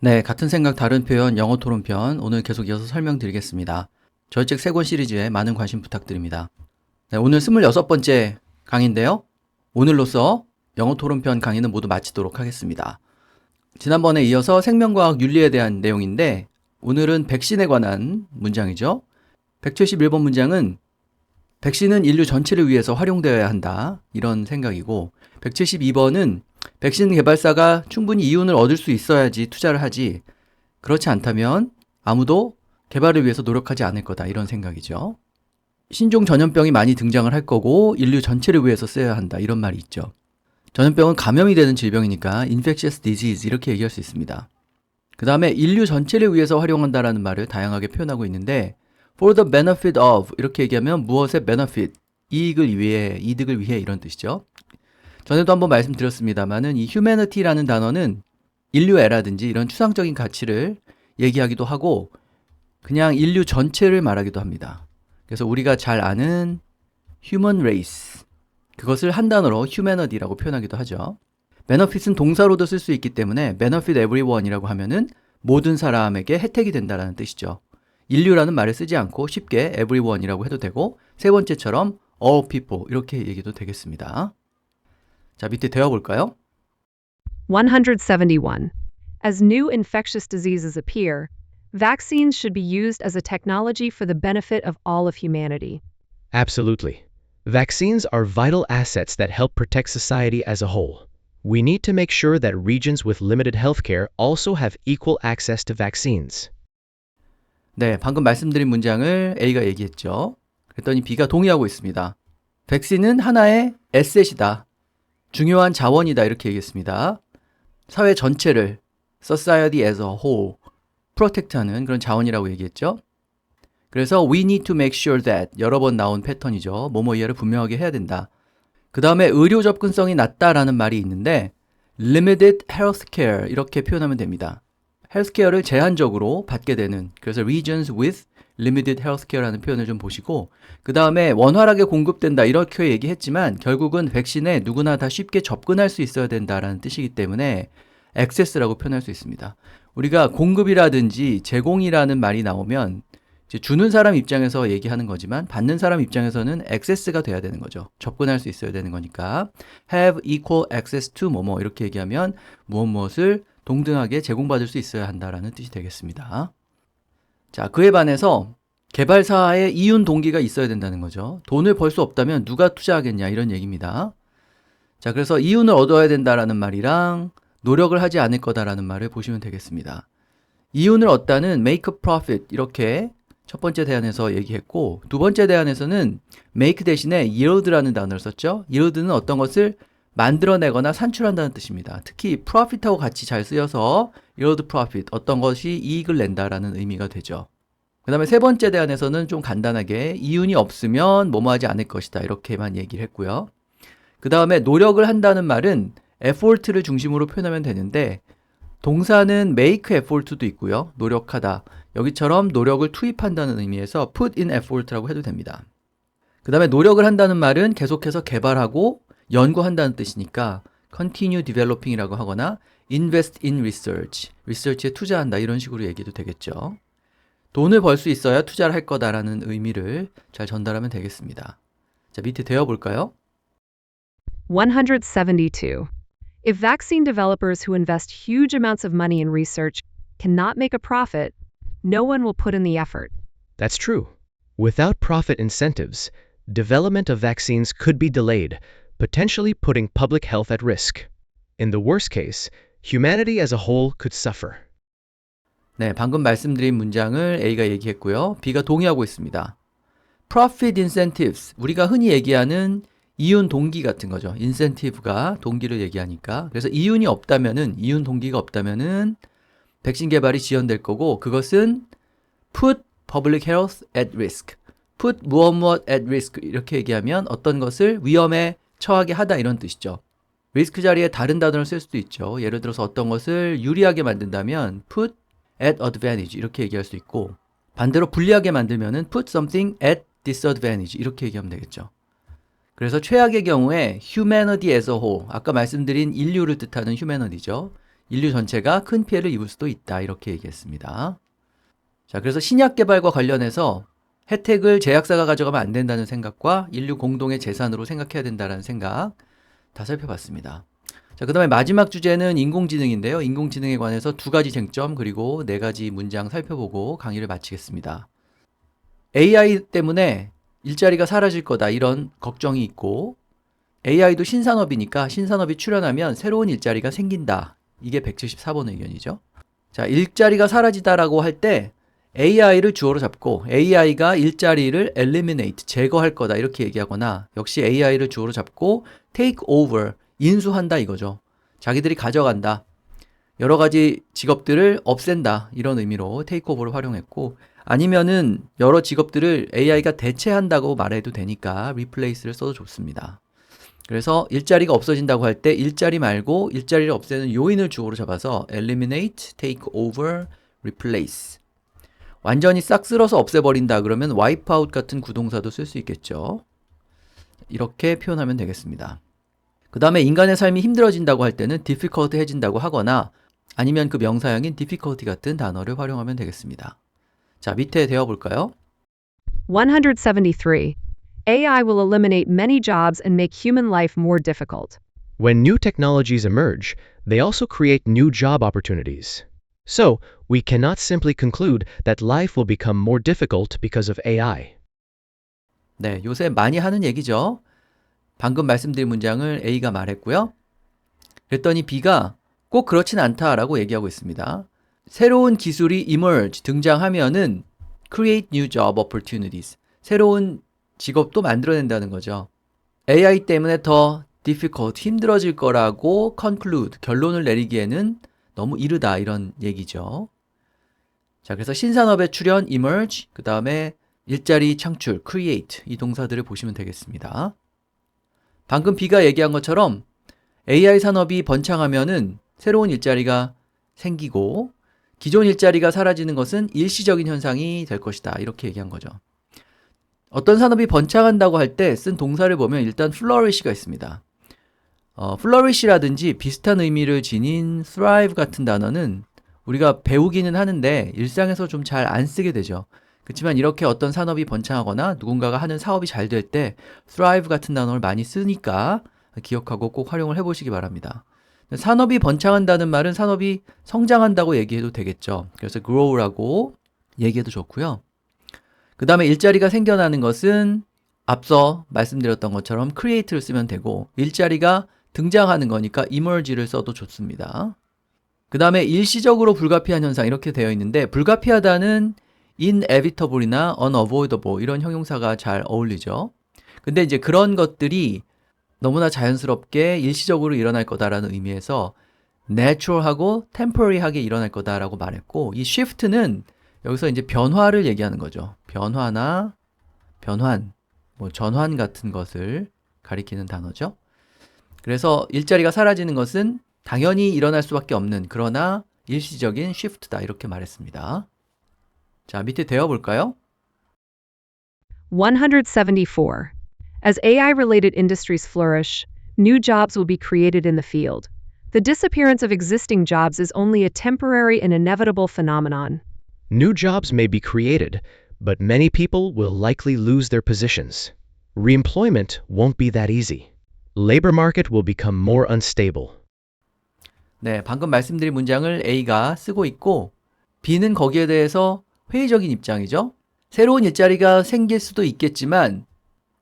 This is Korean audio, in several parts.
네, 같은 생각 다른 표현 영어 토론편 오늘 계속 이어서 설명드리겠습니다. 저희 책 세 권 시리즈에 많은 관심 부탁드립니다. 네, 오늘 26번째 강의인데요. 오늘로써 영어 토론편 강의는 모두 마치도록 하겠습니다. 지난번에 이어서 생명과학 윤리에 대한 내용인데 오늘은 백신에 관한 문장이죠. 171번 문장은 백신은 인류 전체를 위해서 활용되어야 한다. 이런 생각이고 172번은 백신 개발사가 충분히 이윤을 얻을 수 있어야지 투자를 하지. 그렇지 않다면 아무도 개발을 위해서 노력하지 않을 거다. 이런 생각이죠. 신종 전염병이 많이 등장을 할 거고 인류 전체를 위해서 써야 한다. 이런 말이 있죠. 전염병은 감염이 되는 질병이니까 infectious disease 이렇게 얘기할 수 있습니다. 그 다음에 인류 전체를 위해서 활용한다라는 말을 다양하게 표현하고 있는데 for the benefit of 이렇게 얘기하면 무엇의 benefit 이익을 위해 이득을 위해 이런 뜻이죠. 전에도 한번 말씀드렸습니다만은 이 humanity라는 단어는 인류애라든지 이런 추상적인 가치를 얘기하기도 하고 그냥 인류 전체를 말하기도 합니다. 그래서 우리가 잘 아는 human race 그것을 한 단어로 humanity라고 표현하기도 하죠. benefit은 동사로도 쓸 수 있기 때문에 benefit everyone이라고 하면은 모든 사람에게 혜택이 된다라는 뜻이죠. 인류라는 말을 쓰지 않고 쉽게 everyone이라고 해도 되고 세 번째처럼 all people 이렇게 얘기도 되겠습니다. 자, 밑에 대화 볼까요? 171. As new infectious diseases appear, vaccines should be used as a technology for the benefit of all of humanity. Absolutely. Vaccines are vital assets that help protect society as a whole. We need to make sure that regions with limited healthcare also have equal access to vaccines. 네, 방금 말씀드린 문장을 A가 얘기했죠. 그랬더니 B가 동의하고 있습니다. 백신은 하나의 에셋이다. 중요한 자원이다. 이렇게 얘기했습니다. 사회 전체를 society as a whole 프로텍트하는 그런 자원이라고 얘기했죠. 그래서 we need to make sure that 여러 번 나온 패턴이죠. 뭐뭐 이하를 분명하게 해야 된다. 그 다음에 의료 접근성이 낮다라는 말이 있는데 limited healthcare 이렇게 표현하면 됩니다. 헬스케어를 제한적으로 받게 되는 그래서 regions with limited healthcare라는 표현을 좀 보시고 그 다음에 원활하게 공급된다 이렇게 얘기했지만 결국은 백신에 누구나 다 쉽게 접근할 수 있어야 된다라는 뜻이기 때문에 access라고 표현할 수 있습니다. 우리가 공급이라든지 제공이라는 말이 나오면 주는 사람 입장에서 얘기하는 거지만 받는 사람 입장에서는 access가 돼야 되는 거죠. 접근할 수 있어야 되는 거니까 have equal access to 뭐뭐 이렇게 얘기하면 무엇 무엇을 동등하게 제공받을 수 있어야 한다라는 뜻이 되겠습니다. 자, 그에 반해서 개발사의 이윤 동기가 있어야 된다는 거죠. 돈을 벌 수 없다면 누가 투자하겠냐 이런 얘기입니다. 자, 그래서 이윤을 얻어야 된다라는 말이랑 노력을 하지 않을 거다라는 말을 보시면 되겠습니다. 이윤을 얻다는 make profit 이렇게 첫 번째 대안에서 얘기했고 두 번째 대안에서는 make 대신에 yield라는 단어를 썼죠. yield는 어떤 것을 만들어내거나 산출한다는 뜻입니다. 특히 profit하고 같이 잘 쓰여서 yield profit 어떤 것이 이익을 낸다라는 의미가 되죠. 그 다음에 세 번째 대안에서는 좀 간단하게 이윤이 없으면 뭐뭐 하지 않을 것이다 이렇게만 얘기를 했고요. 그 다음에 노력을 한다는 말은 effort를 중심으로 표현하면 되는데 동사는 make effort도 있고요. 노력하다. 여기처럼 노력을 투입한다는 의미에서 put in effort라고 해도 됩니다. 그 다음에 노력을 한다는 말은 계속해서 개발하고 연구한다는 뜻이니까 continue developing이라고 하거나 invest in research, research에 투자한다 이런 식으로 얘기도 되겠죠. 돈을 벌 수 있어야 투자를 할 거다라는 의미를 잘 전달하면 되겠습니다. 자, 밑에 되어 볼까요? 172. If vaccine developers who invest huge amounts of money in research cannot make a profit, no one will put in the effort. That's true. Without profit incentives, development of vaccines could be delayed, potentially putting public health at risk. In the worst case, humanity as a whole could suffer. 네, 방금 말씀드린 문장을 A가 얘기했고요. B가 동의하고 있습니다. Profit incentives, 우리가 흔히 얘기하는 이윤 동기 같은 거죠. incentive가 동기를 얘기하니까. 그래서 이윤이 없다면은, 이윤 동기가 없다면은 백신 개발이 지연될 거고, 그것은 put public health at risk. put 무엇 무엇 at risk. 이렇게 얘기하면 어떤 것을 위험에 처하게 하다 이런 뜻이죠. 리스크 자리에 다른 단어를 쓸 수도 있죠. 예를 들어서 어떤 것을 유리하게 만든다면 put at advantage 이렇게 얘기할 수 있고 반대로 불리하게 만들면은 put something at disadvantage 이렇게 얘기하면 되겠죠. 그래서 최악의 경우에 humanity as a whole 아까 말씀드린 인류를 뜻하는 humanity죠. 인류 전체가 큰 피해를 입을 수도 있다. 이렇게 얘기했습니다. 자, 그래서 신약 개발과 관련해서 혜택을 제약사가 가져가면 안 된다는 생각과 인류 공동의 재산으로 생각해야 된다는 생각 다 살펴봤습니다. 자, 그 다음에 마지막 주제는 인공지능인데요. 인공지능에 관해서 두 가지 쟁점 그리고 네 가지 문장 살펴보고 강의를 마치겠습니다. AI 때문에 일자리가 사라질 거다 이런 걱정이 있고 AI도 신산업이니까 신산업이 출현하면 새로운 일자리가 생긴다. 이게 174번 의견이죠. 자, 일자리가 사라지다라고 할 때 AI를 주어로 잡고 AI가 일자리를 eliminate, 제거할 거다 이렇게 얘기하거나 역시 AI를 주어로 잡고 take over, 인수한다 이거죠. 자기들이 가져간다. 여러 가지 직업들을 없앤다. 이런 의미로 take over를 활용했고 아니면은 여러 직업들을 AI가 대체한다고 말해도 되니까 replace를 써도 좋습니다. 그래서 일자리가 없어진다고 할 때 일자리 말고 일자리를 없애는 요인을 주어로 잡아서 eliminate, take over, replace. 완전히 싹 쓸어서 없애버린다 그러면 wipe out 같은 구동사도 쓸 수 있겠죠. 이렇게 표현하면 되겠습니다. 그 다음에 인간의 삶이 힘들어진다고 할 때는 difficult 해진다고 하거나 아니면 그 명사형인 difficulty 같은 단어를 활용하면 되겠습니다. 자, 밑에 되어 볼까요? 173. AI will eliminate many jobs and make human life more difficult. When new technologies emerge, they also create new job opportunities. So, we cannot simply conclude that life will become more difficult because of AI. 네, 요새 많이 하는 얘기죠. 방금 말씀드린 문장을 A가 말했고요. 그랬더니 B가 꼭 그렇진 않다라고 얘기하고 있습니다. 새로운 기술이 emerge, 등장하면은 create new job opportunities. 새로운 직업도 만들어낸다는 거죠. AI 때문에 더 difficult, 힘들어질 거라고 conclude, 결론을 내리기에는 너무 이르다 이런 얘기죠. 자, 그래서 신산업의 출현 emerge, 그 다음에 일자리 창출 create 이 동사들을 보시면 되겠습니다. 방금 B가 얘기한 것처럼 AI 산업이 번창하면은 새로운 일자리가 생기고 기존 일자리가 사라지는 것은 일시적인 현상이 될 것이다. 이렇게 얘기한 거죠. 어떤 산업이 번창한다고 할 때 쓴 동사를 보면 일단 flourish가 있습니다. 어, flourish라든지 비슷한 의미를 지닌 thrive 같은 단어는 우리가 배우기는 하는데 일상에서 좀 잘 안 쓰게 되죠. 그렇지만 이렇게 어떤 산업이 번창하거나 누군가가 하는 사업이 잘 될 때 thrive 같은 단어를 많이 쓰니까 기억하고 꼭 활용을 해보시기 바랍니다. 산업이 번창한다는 말은 산업이 성장한다고 얘기해도 되겠죠. 그래서 grow라고 얘기해도 좋고요. 그 다음에 일자리가 생겨나는 것은 앞서 말씀드렸던 것처럼 create를 쓰면 되고 일자리가 등장하는 거니까 emerge를 써도 좋습니다. 그 다음에 일시적으로 불가피한 현상 이렇게 되어 있는데 불가피하다는 inevitable이나 unavoidable 이런 형용사가 잘 어울리죠. 근데 이제 그런 것들이 너무나 자연스럽게 일시적으로 일어날 거다라는 의미에서 natural하고 temporary하게 일어날 거다라고 말했고 이 shift는 여기서 이제 변화를 얘기하는 거죠. 변화나 변환, 뭐 전환 같은 것을 가리키는 단어죠. 그래서 일자리가 사라지는 것은 당연히 일어날 수밖에 없는 그러나 일시적인 shift다 이렇게 말했습니다. 자, 밑에 되어 볼까요? 174. As AI related industries flourish, new jobs will be created in the field. The disappearance of existing jobs is only a temporary and inevitable phenomenon. New jobs may be created, but many people will likely lose their positions. Reemployment won't be that easy. Labor market will become more unstable. 네, 방금 말씀드린 문장을 A가 쓰고 있고 B는 거기에 대해서 회의적인 입장이죠. 새로운 일자리가 생길 수도 있겠지만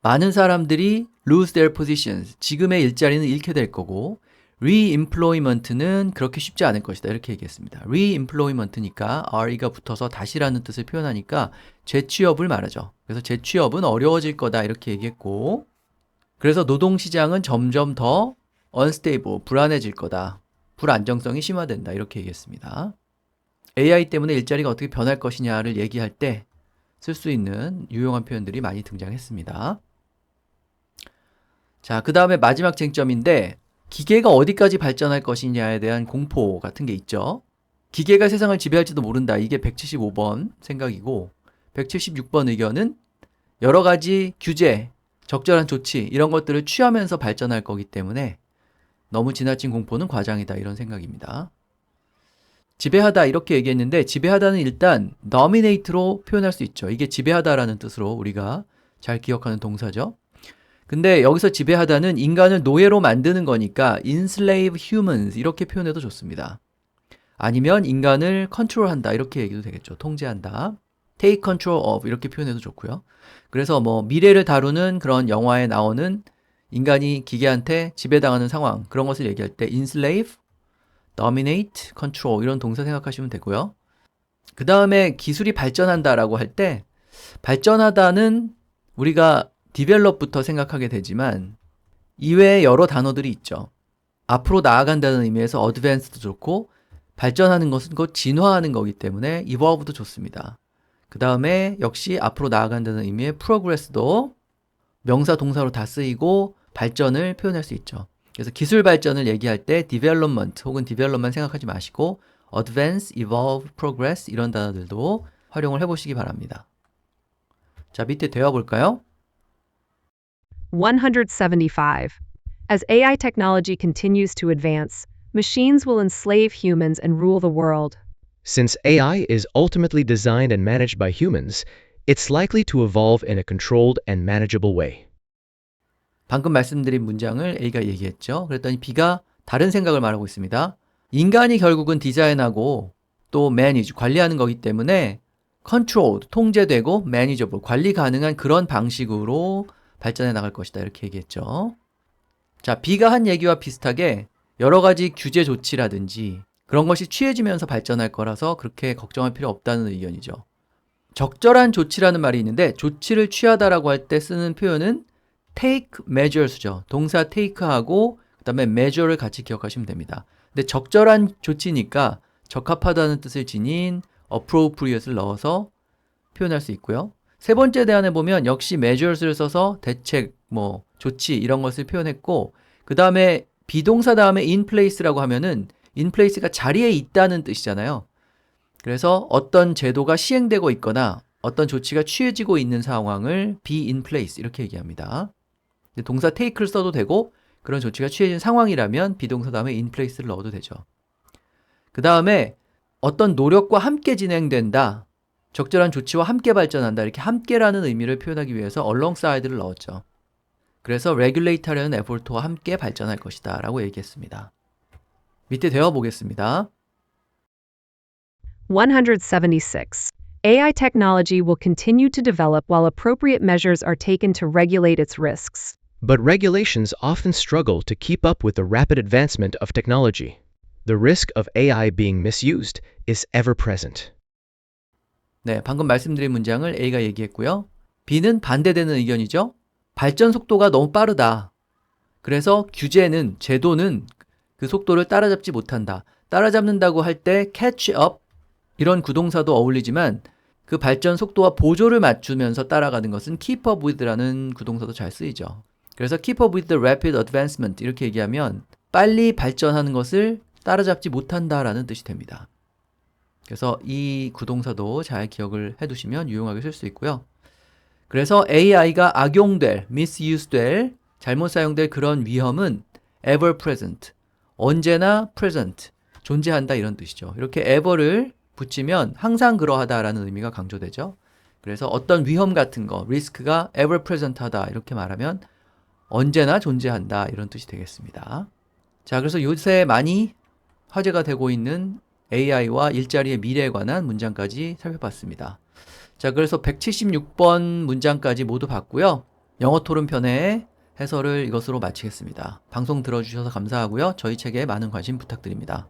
많은 사람들이 lose their positions, 지금의 일자리는 잃게 될 거고 reemployment는 그렇게 쉽지 않을 것이다. 이렇게 얘기했습니다. reemployment니까 re가 붙어서 다시라는 뜻을 표현하니까 재취업을 말하죠. 그래서 재취업은 어려워질 거다. 이렇게 얘기했고 그래서 노동시장은 점점 더 unstable, 불안해질 거다. 불안정성이 심화된다. 이렇게 얘기했습니다. AI 때문에 일자리가 어떻게 변할 것이냐를 얘기할 때 쓸 수 있는 유용한 표현들이 많이 등장했습니다. 자, 그 다음에 마지막 쟁점인데, 기계가 어디까지 발전할 것이냐에 대한 공포 같은 게 있죠. 기계가 세상을 지배할지도 모른다. 이게 175번 생각이고, 176번 의견은 여러 가지 규제, 적절한 조치, 이런 것들을 취하면서 발전할 거기 때문에 너무 지나친 공포는 과장이다. 이런 생각입니다. 지배하다 이렇게 얘기했는데 지배하다는 일단 dominate로 표현할 수 있죠. 이게 지배하다라는 뜻으로 우리가 잘 기억하는 동사죠. 근데 여기서 지배하다는 인간을 노예로 만드는 거니까 enslave humans 이렇게 표현해도 좋습니다. 아니면 인간을 컨트롤한다 이렇게 얘기도 되겠죠. 통제한다. Take control of 이렇게 표현해도 좋고요. 그래서 뭐 미래를 다루는 그런 영화에 나오는 인간이 기계한테 지배당하는 상황 그런 것을 얘기할 때 enslave, dominate, control 이런 동사 생각하시면 되고요. 그 다음에 기술이 발전한다라고 할 때 발전하다는 우리가 develop부터 생각하게 되지만 이외에 여러 단어들이 있죠. 앞으로 나아간다는 의미에서 advance도 좋고 발전하는 것은 곧 진화하는 거기 때문에 evolve도 좋습니다. 그 다음에 역시 앞으로 나아간다는 의미의 progress도 명사 동사로 다 쓰이고 발전을 표현할 수 있죠. 그래서 기술 발전을 얘기할 때 development 혹은 develop만 생각하지 마시고 advance, evolve, progress 이런 단어들도 활용을 해보시기 바랍니다. 자, 밑에 대화 볼까요? 175. As AI technology continues to advance, machines will enslave humans and rule the world. Since AI is ultimately designed and managed by humans, it's likely to evolve in a controlled and manageable way. 방금 말씀드린 문장을 A가 얘기했죠. 그랬더니 B가 다른 생각을 말하고 있습니다. 인간이 결국은 디자인하고 또 매니지, 관리하는 거기 때문에 컨트롤, 통제되고 매니저블, 관리 가능한 그런 방식으로 발전해 나갈 것이다. 이렇게 얘기했죠. 자, B가 한 얘기와 비슷하게 여러 가지 규제 조치라든지 그런 것이 취해지면서 발전할 거라서 그렇게 걱정할 필요 없다는 의견이죠. 적절한 조치라는 말이 있는데 조치를 취하다라고 할 때 쓰는 표현은 take measures죠. 동사 take하고 그다음에 measure를 같이 기억하시면 됩니다. 근데 적절한 조치니까 적합하다는 뜻을 지닌 appropriate를 넣어서 표현할 수 있고요. 세 번째 대안에 보면 역시 measures를 써서 대책, 뭐 조치 이런 것을 표현했고 그 다음에 비동사 다음에 in place라고 하면은 place가 자리에 있다는 뜻이잖아요. 그래서 어떤 제도가 시행되고 있거나 어떤 조치가 취해지고 있는 상황을 be in place 이렇게 얘기합니다. 동사 take를 써도 되고 그런 조치가 취해진 상황이라면 비동사 다음에 in place를 넣어도 되죠. 그 다음에 어떤 노력과 함께 진행된다. 적절한 조치와 함께 발전한다. 이렇게 함께라는 의미를 표현하기 위해서 alongside를 넣었죠. 그래서 regulate하려는 effort와 함께 발전할 것이다. 라고 얘기했습니다. 밑에 대화 보겠습니다. 176. AI technology will continue to develop while appropriate measures are taken to regulate its risks. But regulations often struggle to keep up with the rapid advancement of technology. The risk of AI being misused is ever present. 네, 방금 말씀드린 문장을 A가 얘기했고요. B는 반대되는 의견이죠. 발전 속도가 너무 빠르다. 그래서 규제는, 제도는 그 속도를 따라잡지 못한다. 따라잡는다고 할 때 catch up 이런 구동사도 어울리지만 그 발전 속도와 보조를 맞추면서 따라가는 것은 keep up with라는 구동사도 잘 쓰이죠. 그래서 keep up with the rapid advancement 이렇게 얘기하면 빨리 발전하는 것을 따라잡지 못한다라는 뜻이 됩니다. 그래서 이 구동사도 잘 기억을 해 두시면 유용하게 쓸 수 있고요. 그래서 AI가 악용될, misuse될, 잘못 사용될 그런 위험은 ever present, 언제나 present, 존재한다 이런 뜻이죠. 이렇게 ever를 붙이면 항상 그러하다라는 의미가 강조되죠. 그래서 어떤 위험 같은 거, 리스크가 ever present하다 이렇게 말하면 언제나 존재한다 이런 뜻이 되겠습니다. 자, 그래서 요새 많이 화제가 되고 있는 AI와 일자리의 미래에 관한 문장까지 살펴봤습니다. 자, 그래서 176번 문장까지 모두 봤고요. 영어 토론 편의 해설을 이것으로 마치겠습니다. 방송 들어주셔서 감사하고요. 저희 책에 많은 관심 부탁드립니다.